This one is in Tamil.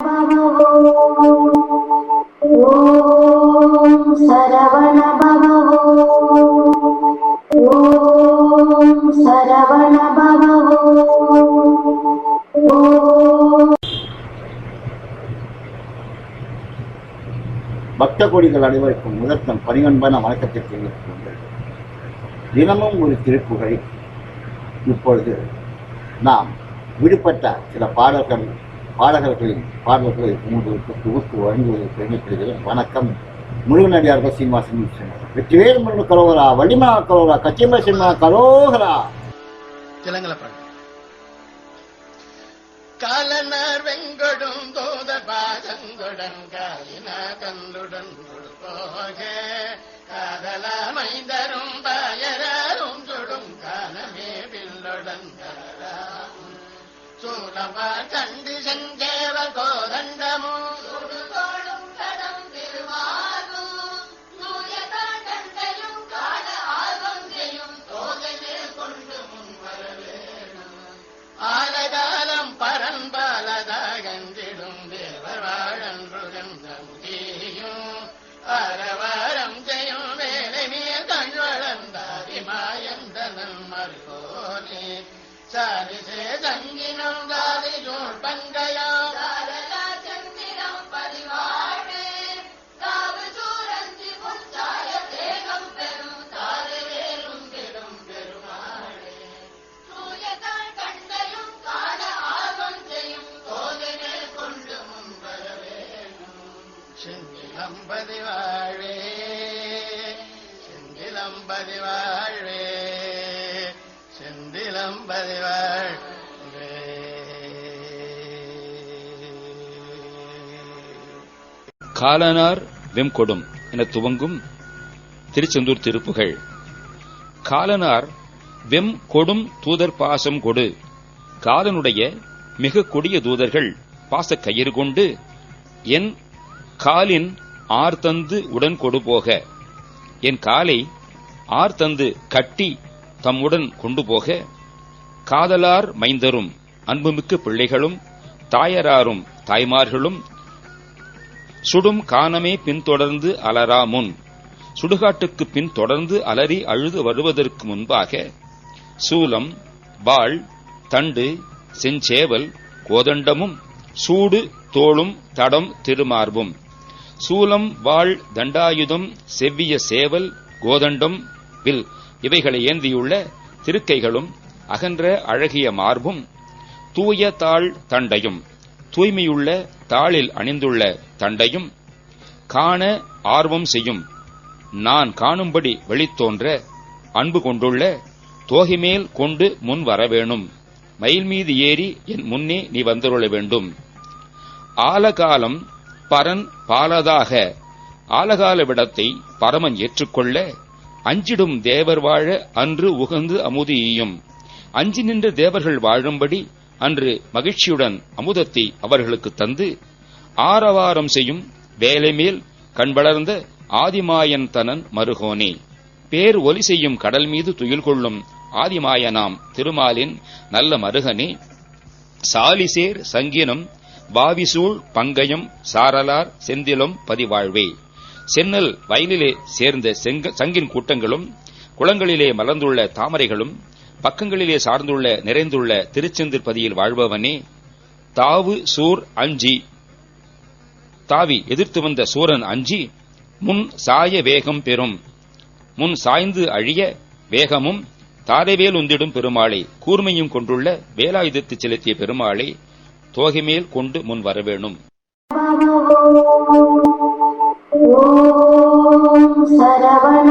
பக்த கோடிகள் அனைவருக்கும் முதற்கண் பணிவன்பான வணக்கத்தை தெரிவித்துக் தினமும் ஒரு திருப்புகழ் இப்பொழுது நாம் விடுபட்ட சில பாடல்கள் பாடகர்களின் பாடல்களை உங்களுக்கு தொகுத்து வழங்குவதில் பெருமைப்படுகிறேன் வணக்கம். முருகனடியார்கள் சீனிவாசன் வெற்றிவேல் முருகன் கரோகரா வள்ளிமா கரோகரா கச்சியம்ப சிம்மா கரோகரா. திலங்கல பாடு காலனார் வெங்கொடும் தோத பாதங்குடன் காலினா கல்லுடன் போக காதல மைந்தரும் பாயரும் சுடும் காலமே பில்லுடன் சூலமா கண்டு கொண்டு முன் வர வேணும் செந்திலம்பதி வாழே செந்திலம்பதி வாழே செந்திலம்பதி பதிவாள். காலனார் வெம்கொடும் என துவங்கும் திருச்செந்தூர் திருப்புகள். காலனார் வெம் கொடும் தூதர் பாசம் கொடு. காலனுடைய மிக கொடிய தூதர்கள் பாசக் கயிறு கொண்டு என் காலின் ஆர்தந்து உடன் கொடு போக. என் காலை ஆர்தந்து கட்டி தம்முடன் கொண்டு போக. காதலார் மைந்தரும் அன்புமிக்க பிள்ளைகளும் தாயராரும் தாய்மார்களும் சுடும் காணமே பின்தொடர்ந்து அலரா முன். சுடுகாட்டுக்கு பின் தொடர்ந்து அலறி அழுது வருவதற்கு முன்பாக சூலம் வாள் தண்டு செஞ்சேவல் கோதண்டமும் சூடு தோளும் தடம் திருமார்பும். சூலம் வாள் தண்டாயுதம் செவ்விய சேவல் கோதண்டம் வில் இவைகளை ஏந்தியுள்ள திருக்கைகளும் அகன்ற அழகிய மார்பும் தூய தாள் தண்டையும் தூய்மையுள்ள தாளில் அணிந்துள்ள தண்டையும் காண ஆர்வம் செய்யும். நான் காணும்படி வெளித்தோன்ற அன்பு கொண்டுள்ள தோகைமேல் கொண்டு முன் வரவேணும் மயில் மீது ஏறி என் முன்னே நீ வந்துருள வேண்டும். ஆலகாலம் பரன் பாலதாக ஆலகால விடத்தை பரமன் ஏற்றுக்கொள்ள அஞ்சிடும் தேவர் வாழ அன்று உகந்து அமுதியும். அஞ்சி நின்ற தேவர்கள் வாழும்படி அன்று மகிழ்ச்சியுடன் அமுதத்தை அவர்களுக்கு தந்து ஆரவாரம் செய்யும் வேலை மேல் கண் வளர்ந்த ஆதிமாயன் தனன் மருகோனே. பேர் ஒலி செய்யும் கடல் மீது துயில் கொள்ளும் ஆதிமாயனாம் திருமாலின் நல்ல மருகனே. சாலிசேர் சங்கினம் பாவிசூழ் பங்கயம் சாரலார் செந்திலும் பதிவாழ்வே. சென்னல் வயலிலே சேர்ந்த செங்க- சங்கின் கூட்டங்களும் குளங்களிலே மலர்ந்துள்ள தாமரைகளும் பக்கங்களிலே சார்ந்துள்ள நிறைந்துள்ள திருச்செந்தூர் பதியில் வாழ்பவனே தாவு சூர் அஞ்சி. தாவி எதிர்த்து வந்த சூரன் அஞ்சி முன் சாய வேகம் பெறும். முன் சாய்ந்து அழிய வேகமும் தாரைவேல் உந்திடும் பெருமாளை கூர்மையும் கொண்டுள்ள வேலாயுதத்து செலுத்திய பெருமாளை தோகைமேல் கொண்டு முன் வரவேணும். ஓம் சரவண